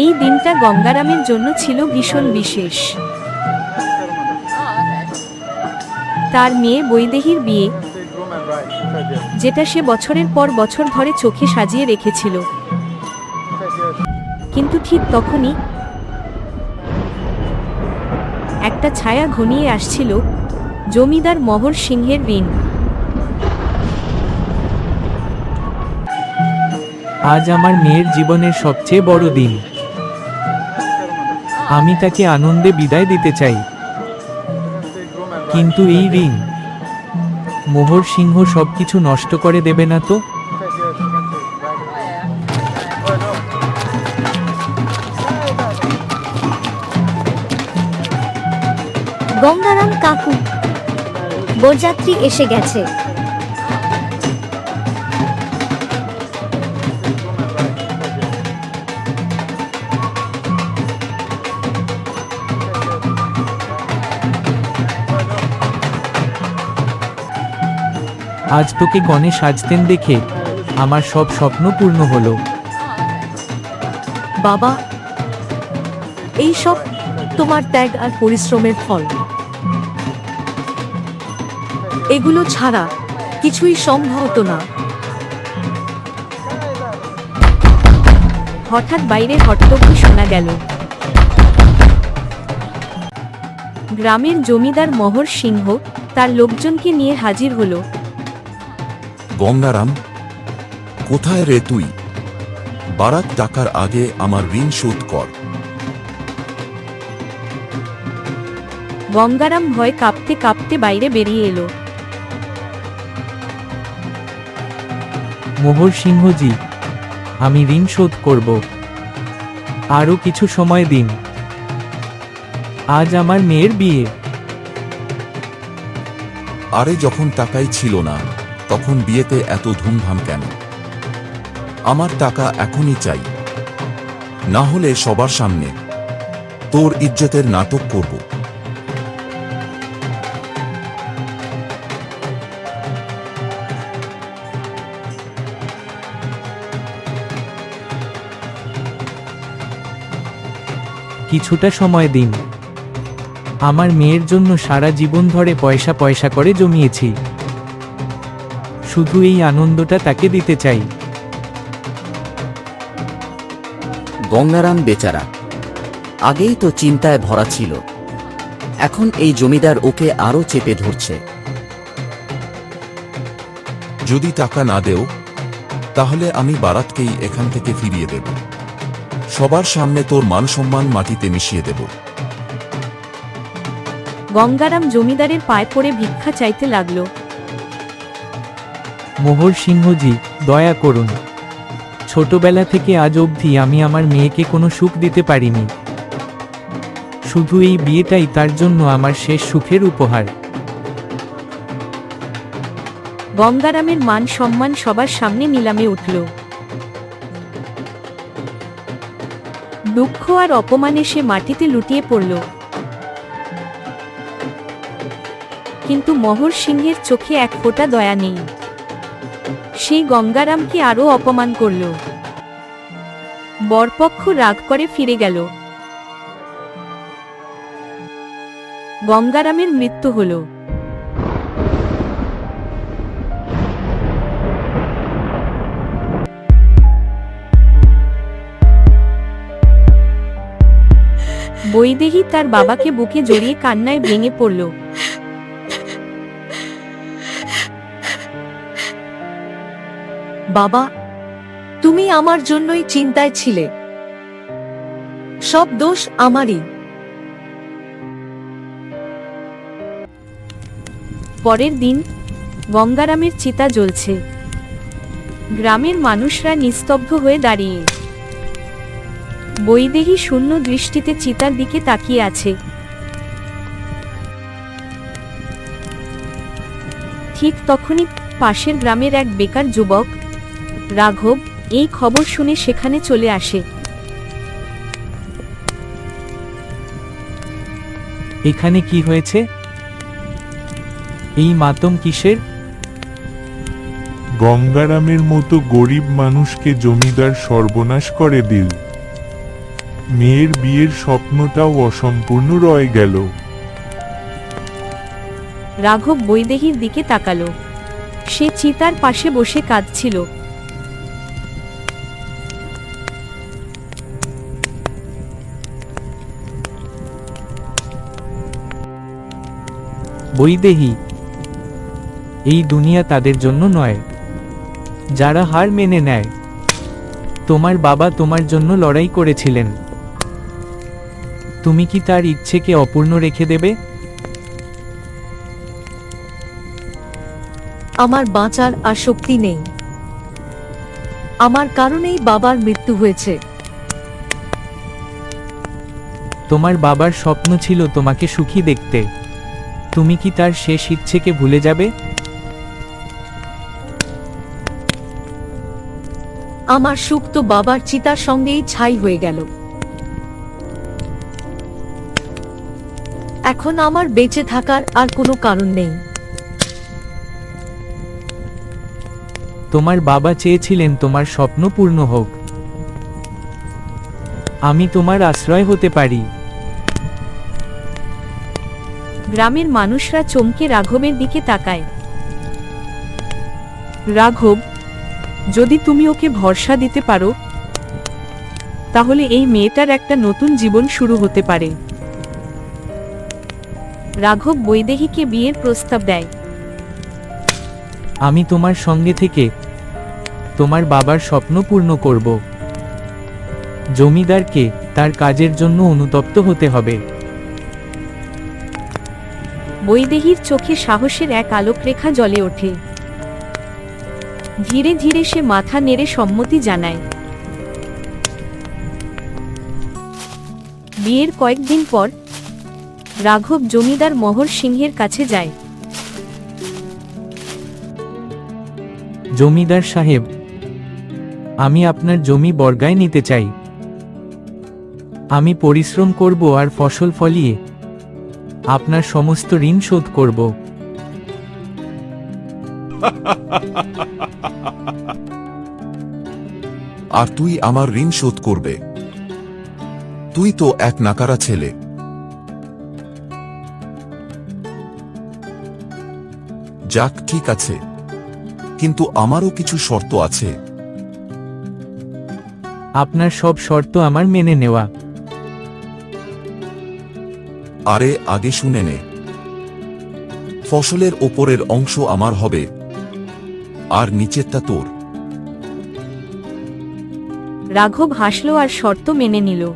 এই দিনটা গঙ্গারামের জন্য ছিল ভীষণ বিশেষ। তার মেয়ে বৈদেহীর বিয়ে, যেটা সে বছরের পর বছর ধরে চোখে সাজিয়ে রেখেছিল। কিন্তু ঠিক তখনই একটা ছায়া ঘনিয়ে আসছিল জমিদার মহর সিংহের ঋণ। আজ আমার মেয়ের জীবনের সবচেয়ে বড় দিন। আমি তাকে আনন্দে বিদায় দিতে চাই। কিন্তু এই ঋণ, মোহর সিংহ সবকিছু নষ্ট করে দেবে না তো? গঙ্গারাম কাকু, বরযাত্রী এসে গেছে। আজ তোকে গণে সাজতেন দেখে আমার সব স্বপ্ন পূর্ণ হলো। বাবা এই সব তোমার ত্যাগ আর পরিশ্রমের ফল। এগুলো ছাড়া কিছুই সম্ভব হতো না। হঠাৎ বাইরে হট্টগোল শোনা গেল। গ্রামের জমিদার মহর সিংহ তার লোকজনকে নিয়ে হাজির হলো। গঙ্গারাম কোথায় রে তুই? বারাত টাকার আগে আমার ঋণ শোধ কর। গঙ্গারাম ভয় কাঁপতে কাঁপতে বাইরে বেরিয়ে এলো। মোহর সিংহজি আমি ঋণ শোধ করব। আরও কিছু সময় দিন। আজ আমার মেয়ের বিয়ে। আরে যখন টাকাই ছিল না তখন বিয়েতে এত ধুমধাম কেন? আমার টাকা এখনই চাই। না হলে সবার সামনে তোর ইজ্জতের নাটক করব। কিছুটা সময় দিন। আমার মেয়ের জন্য সারা জীবন ধরে পয়সা পয়সা করে জমিয়েছি। শুধু এই আনন্দটা তাকে দিতে চাই। গঙ্গারাম বেচারা। আগেই তো চিন্তায় ভরা ছিল। এখন এই জমিদার ওকে আরও চেপে ধরছে। যদি টাকা না দেও তাহলে আমি বারাতকেই এখান থেকে ফিরিয়ে দেব। সবার সামনে তোর মান সম্মান মাটিতে মিশিয়ে দেব। গঙ্গারাম জমিদারের পায়ে পড়ে ভিক্ষা চাইতে লাগল। মোহর সিংহজি, দয়া করুন। ছোটবেলা থেকে আজ অবধি আমি আমার মেয়েকে কোনো সুখ দিতে পারিনি। শুধু এই বিয়েটাই তার জন্য আমার শেষ সুখের উপহার। গঙ্গারামের মান সম্মান সবার সামনে নিলামে উঠল। দুঃখ আর অপমানে সে মাটিতে লুটিয়ে পড়ল। কিন্তু মহর সিংহের চোখে এক ফোঁটা দয়া নেই। সেই গঙ্গারামকে আরও অপমান করল। বরপক্ষ রাগ করে ফিরে গেল। গঙ্গারামের মৃত্যু হলো। বৈদেহী তার বাবাকে বুকে জড়িয়ে কান্নায় ভেঙে পড়ল। বাবা, তুমি আমার জন্যই চিন্তায় ছিলে। সব দোষ আমারই। পরের দিন গঙ্গারামের চিতা জ্বলছে। গ্রামের মানুষরা নিস্তব্ধ হয়ে দাঁড়িয়ে। বৈদেহী শূন্য দৃষ্টিতে চিতার দিকে তাকিয়ে আছে। ঠিক তখনই পাশের গ্রামের এক বেকার যুবক রাঘব এই খবর শুনে সেখানে চলে আসে। এখানে কি হয়েছে? এই মাতম কিসের? গঙ্গারামের মতো গরিব মানুষকে জমিদার সর্বনাশ করে দিল। মেয়ের বিয়ের স্বপ্নটাও অসম্পূর্ণ রয়ে গেল। রাঘব বৈদেহীর দিকে তাকালো। সে চিতার পাশে বসে কাঁদছিল। বৈদেহী। এই দুনিয়া তাদের জন্য নয় যারা হার মেনে নেয়। তোমার বাবা তোমার জন্য লড়াই করেছিলেন। তুমি কি তার ইচ্ছেকে অপূর্ণ রেখে দেবে? আমার বাঁচার আর শক্তি নেই। আমার কারণেই বাবার মৃত্যু হয়েছে। তোমার বাবার স্বপ্ন ছিল তোমাকে সুখী দেখতে। তুমি কি তার শেষ ইচ্ছেকে ভুলে যাবে? আমার সুখ তো বাবার চিতার সঙ্গেই ছাই হয়ে গেল। এখন আমার বেঁচে থাকার আর কোনো কারণ নেই। তোমার বাবা চেয়েছিলেন তোমার স্বপ্ন পূর্ণ হোক। আমি তোমার আশ্রয় হতে পারি। গ্রামের মানুষরা চমকে রাঘবের দিকে তাকায়। রাঘব, যদি তুমি ওকে ভরসা দিতে পারো, তাহলে এই মেয়েটার একটা নতুন জীবন শুরু হতে পারে। রাঘব বৈদেহীকে বিয়ের প্রস্তাব দেয়। আমি তোমার সঙ্গে থেকে তোমার বাবার স্বপ্ন পূর্ণ করব। জমিদারকে তার কাজের জন্য অনুতপ্ত হতে হবে। বৈদেহীর চোখে সাহসের এক আলোকরেখা জ্বলে ওঠে। ধীরে ধীরে সে মাথা নেড়ে সম্মতি জানায়। বিয়ের কয়েকদিন পর রাঘব জমিদার মহর সিংহের কাছে যায়। জমিদার সাহেব, আমি আপনার জমি বর্গায় নিতে চাই। আমি পরিশ্রম করব আর ফসল ফলিয়ে আপনার সমস্ত ঋণ শোধ করব। আর তুই আমার ঋণ শোধ করবে। তুই তো এক নাকারা ছেলে। যাক ঠিক আছে। কিন্তু আমারও কিছু শর্ত আছে। আপনার সব শর্ত আমার মেনে নেওয়া। আরে, আগে শুনে নে। ফসলের ওপরের অংশ আমার হবে, আর নিচেরটা তোর। রাঘব হাসল আর শর্ত মেনে নিল।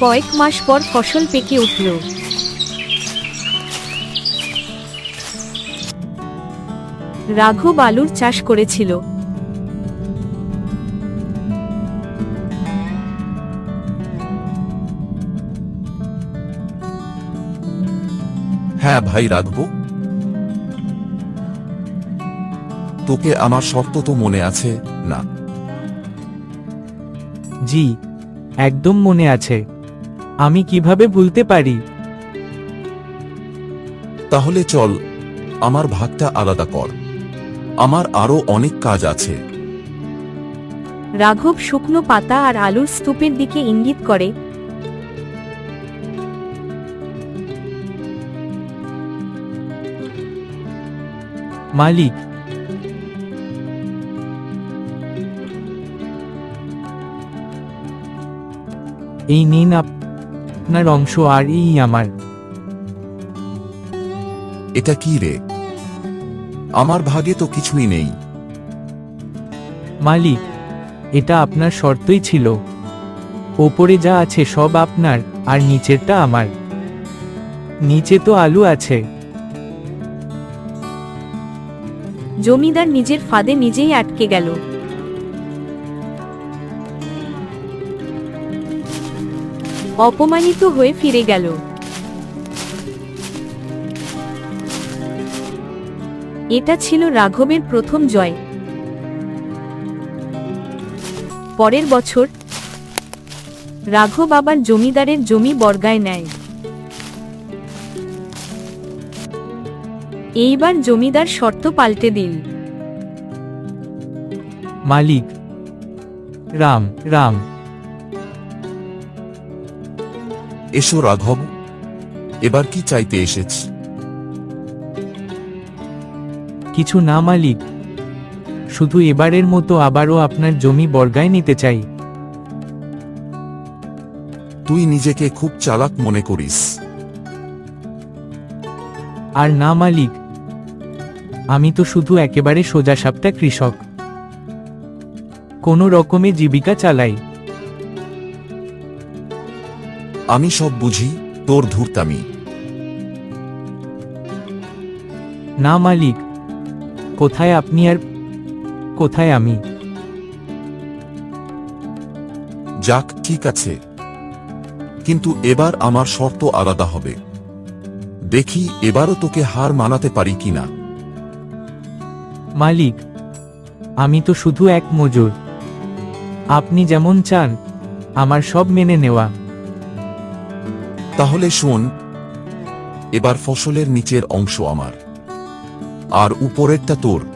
কয়েক মাস পর ফসল পেকে উঠল। রাঘব আলুর চাষ করেছিল। হ্যাঁ ভাই রাখব। তোকে আমার শর্ত তো মনে আছে না। জি একদম মনে আছে। আমি কীভাবে ভুলতে পারি? তাহলে চল আমার ভাগটা আলাদা কর। আমার আরও অনেক কাজ আছে। রাঘব শুকনো পাতা আর আলুর স্তূপের দিকে ইঙ্গিত করে মালিক এই নিন আপনার অংশ আর এই আমার। এটা কি রে? আমার ভাগে তো কিছুই নেই। মালিক এটা আপনার শর্তই ছিল। ওপরে যা আছে সব আপনার আর নিচেরটা আমার। নিচে তো আলু আছে। জমিদার নিজের ফাঁদে নিজেই আটকে গেল। অপমানিত হয়ে ফিরে গেল। এটা ছিল রাঘবের প্রথম জয়। পরের বছর, রাঘব আবার জমিদারের জমি বর্গায় নেয়। এইবার জমিদার শর্ত পাল্টে দিল মালিক রাম রাম। এসো রাঘব এবার কি চাইতে এসেছ? কিছু না মালিক শুধু এবারের মতো আবারও আপনার জমি বর্গায় নিতে চাই। তুই নিজেকে খুব চালাক মনে করিস। আর না মালিক আমি তো শুধু একেবারে সোজা সোজাসাপটা কৃষক। কোনো রকমে জীবিকা চালাই। আমি সব বুঝি তোর ধূর্তামি। না মালিক কোথায় আপনি আর কোথায় আমি? যাক ঠিক আছে। কিন্তু এবার আমার শর্ত আলাদা হবে। দেখি এবারও তোকে হার মানাতে পারি কিনা। মালিক আমি তো শুধু এক মজুর। আপনি যেমন চান আমার সব মেনে নেওয়া। তাহলে শোন এবার ফসলের নিচের অংশ আমার আর উপরেরটা তোর।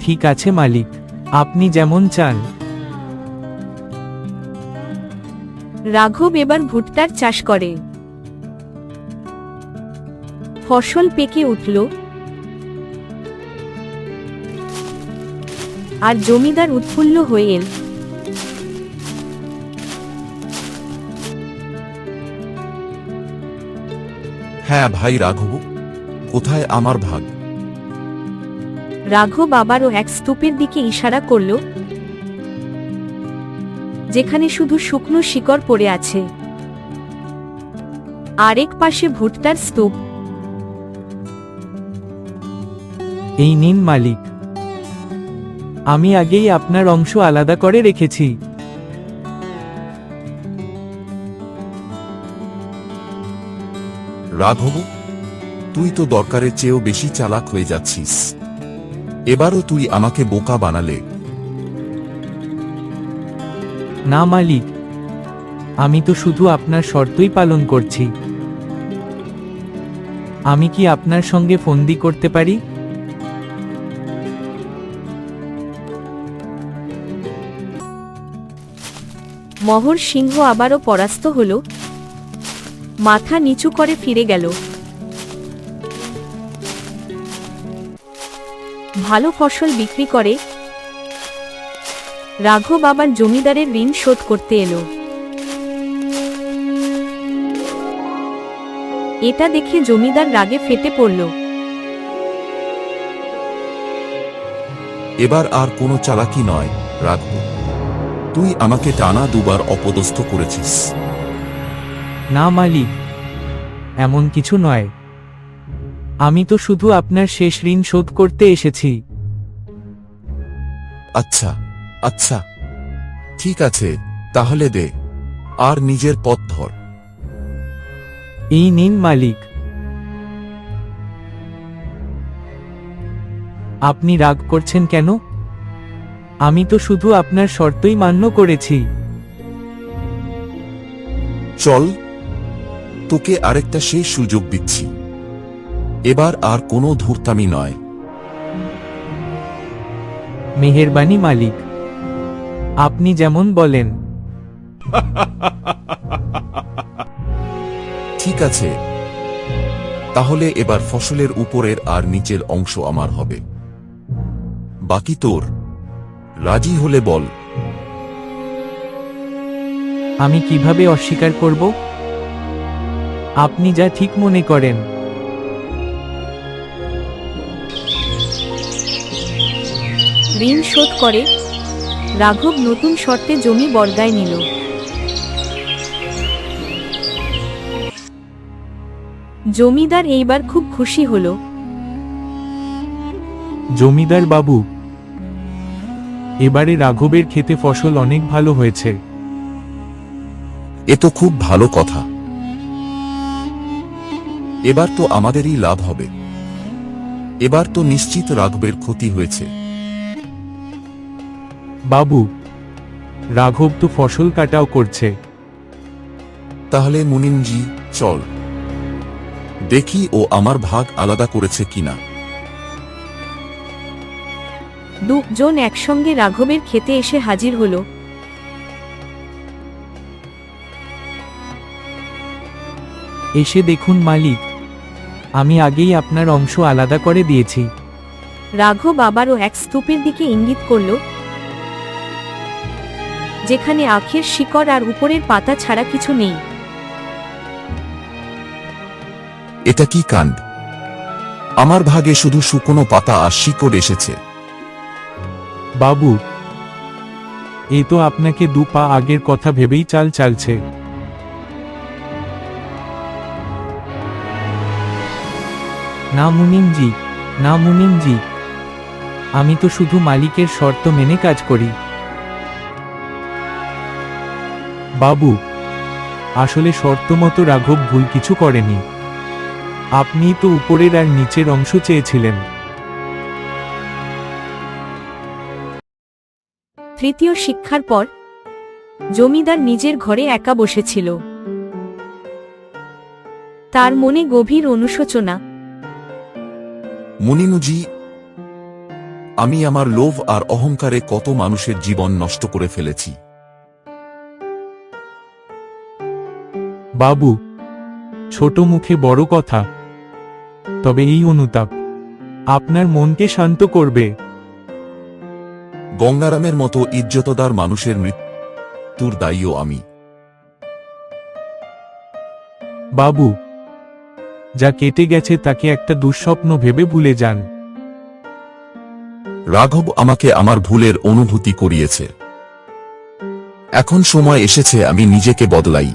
ঠিক আছে মালিক আপনি যেমন চান। রাঘব এবার ভুট্টার চাষ করে। ফসল পেকে উঠল আর জমিদার উৎফুল্ল হয়ে এল হ্যাঁ ভাই রাঘব কোথায় আমার ভাগ? রাঘব আবারও এক স্তূপের দিকে ইশারা করল যেখানে শুধু শুকনো শিকড় পড়ে আছে। আরেক পাশে ভুট্টার স্তূপ। এই নিন মালিক আমি আগেই আপনার অংশ আলাদা করে রেখেছি। রাঘব তুই তো দরকারের চেয়েও বেশি চালাক হয়ে যাচ্ছিস। এবারও তুই আমাকে বোকা বানালে। না মালিক আমি তো শুধু আপনার শর্তই পালন করছি। আমি কি আপনার সঙ্গে ফন্দি করতে পারি? মহর সিংহ আবারও পরাস্ত হল। মাথা নিচু করে ফিরে গেল। ভালো ফসল বিক্রি করে। রাঘব আবার জমিদারের ঋণ শোধ করতে এলো। এটা দেখে জমিদার রাগে ফেটে পড়ল। এবার আর কোনো চালাকি নয়, রাঘব। তুই আমাকে টানা দুবার অপদস্থ করেছিস। না মালিক এমন কিছু নয়। আমি তো শুধু আপনার শেষ ঋণ শোধ করতে এসেছি। আচ্ছা আচ্ছা ঠিক আছে তাহলে দে আর নিজের পথ ধর। এই নিন মালিক। আপনি রাগ করছেন কেন? আমি তো শুধু আপনার শর্তই মান্য করেছি। চল তোকে আরেকটা সেই সুযোগ দিচ্ছি। এবার আর কোনো ধূর্তামি নয়। মেহেরবানি মালিক আপনি যেমন বলেন। ঠিক আছে তাহলে এবার ফসলের উপরের আর নিচের অংশ আমার হবে। বাকি তোর। রাজি হলে বল। আমি কীভাবে অস্বীকার করব? আপনি যা ঠিক মনে করেন। ঋণ শোধ করে রাঘব নতুন শর্তে জমি বর্গায় নিল। জমিদার এইবার খুব খুশি হল। জমিদার বাবু এবারে রাঘবের খেতে ফসল অনেক ভালো হয়েছে। এ তো খুব ভালো কথা। এবার তো আমাদেরই লাভ হবে। এবার তো নিশ্চিত রাঘবের ক্ষতি হয়েছে। বাবু রাঘব তো ফসল কাটাও করছে। তাহলে মুনিমজি চল। দেখি ও আমার ভাগ আলাদা করেছে কিনা। দুজন একসঙ্গে রাঘবের খেতে এসে হাজির হলো। এসে দেখুন মালিক আমি আগেই আপনার অংশ আলাদা করে দিয়েছি। রাঘব আবারও এক স্তূপের দিকে ইঙ্গিত করল যেখানে আখের শিকড় আর উপরের পাতা ছাড়া কিছু নেই। এটা কি কাণ্ড? আমার ভাগে শুধু শুকনো পাতা আর শিকড় এসেছে। বাবু এই তো আপনাকে দু পা আগের কথা ভেবেই চাল চালছে। না মুনিমজি না মুনিমজি, আমি তো শুধু মালিকের শর্ত মেনে কাজ করি। বাবু, আসলে শর্ত মতো রাঘব ভুল কিছু করেনি। আপনি তো উপরের আর নিচের অংশ চেয়েছিলেন। তৃতীয় শিক্ষার পর জমিদার নিজের ঘরে একা বসেছিল। তার মনে গভীর অনুশোচনা। মুনিমুজি আমি আমার লোভ আর অহংকারে কত মানুষের জীবন নষ্ট করে ফেলেছি। বাবু ছোট মুখে বড় কথা। তবে এই অনুতাপ আপনার মনকে শান্ত করবে। গঙ্গারামের মতো ইজ্জতদার মানুষের মৃত্যুর দায়ীও আমি। বাবু যা কেটে গেছে তাকে একটা দুঃস্বপ্ন ভেবে ভুলে যান। রাঘব আমাকে আমার ভুলের অনুভূতি করিয়েছে। এখন সময় এসেছে আমি নিজেকে বদলাই।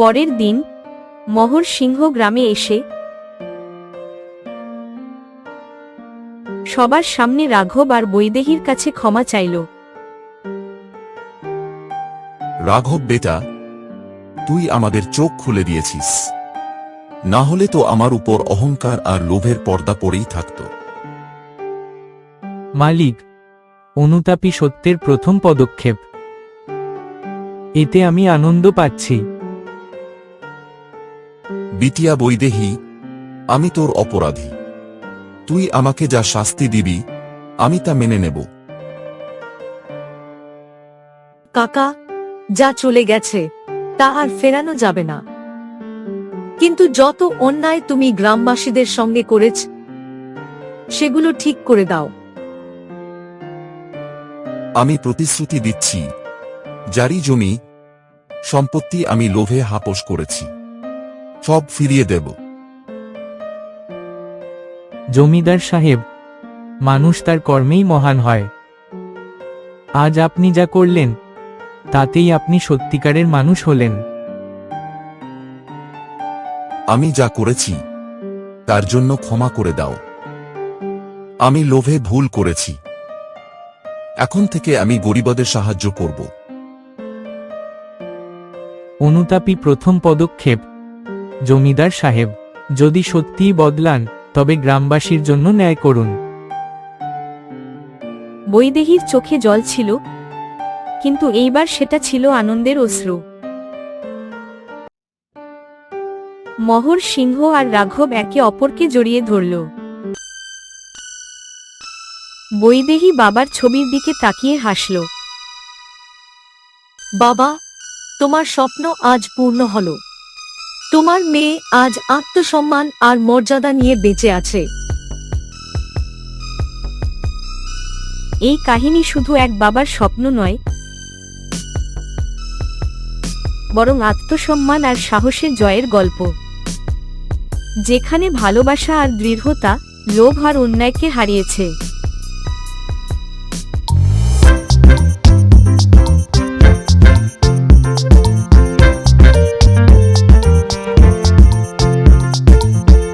পরের দিন মহর সিংহ গ্রামে এসে সবার সামনে রাঘব আর বৈদেহীর কাছে ক্ষমা চাইল। রাঘব বেটা তুই আমাদের চোখ খুলে দিয়েছিস। না হলে তো আমার উপর অহংকার আর লোভের পর্দা পড়েই থাকত। মালিক অনুতাপই সত্যের প্রথম পদক্ষেপ। এতে আমি আনন্দ পাচ্ছি। বিটিয়া বৈদেহী আমি তোর অপরাধী। তুই আমাকে যা শাস্তি দিবি আমি তা মেনে নেব। কাকা যা চলে গেছে তা আর ফেরানো যাবে না। কিন্তু যত অন্যায় তুমি গ্রামবাসীদের সঙ্গে করেছ সেগুলো ঠিক করে দাও। আমি প্রতিশ্রুতি দিচ্ছি জারি জমি সম্পত্তি আমি লোভে হাপস করেছি। সব ফিরিয়ে দেব। জমিদার সাহেব মানুষ তার কর্মেই মহান হয়। আজ আপনি যা করলেন তাতেই আপনি সত্যিকারের মানুষ হলেন। আমি যা করেছি তার জন্য ক্ষমা করে দাও। আমি লোভে ভুল করেছি। এখন থেকে আমি গরিবদের সাহায্য করব। অনুতাপী প্রথম পদক্ষেপ জমিদার সাহেব যদি সত্যিই বদলান তবে গ্রামবাসীর জন্য ন্যায় করুন। বৈদেহীর চোখে জল ছিল কিন্তু এইবার সেটা ছিল আনন্দের অশ্রু। মহর সিংহ আর রাঘব একে অপরকে জড়িয়ে ধরল। বৈদেহী বাবার ছবির দিকে তাকিয়ে হাসল। বাবা তোমার স্বপ্ন আজ পূর্ণ হলো। তোমার মেয়ে আজ আত্মসম্মান আর মর্যাদা নিয়ে বেঁচে আছে। এই কাহিনী শুধু এক বাবার স্বপ্ন নয়, বরং আত্মসম্মান আর সাহসের জয়ের গল্প। যেখানে ভালোবাসা আর দৃঢ়তা, লোভ আর অন্যায়কে হারিয়েছে।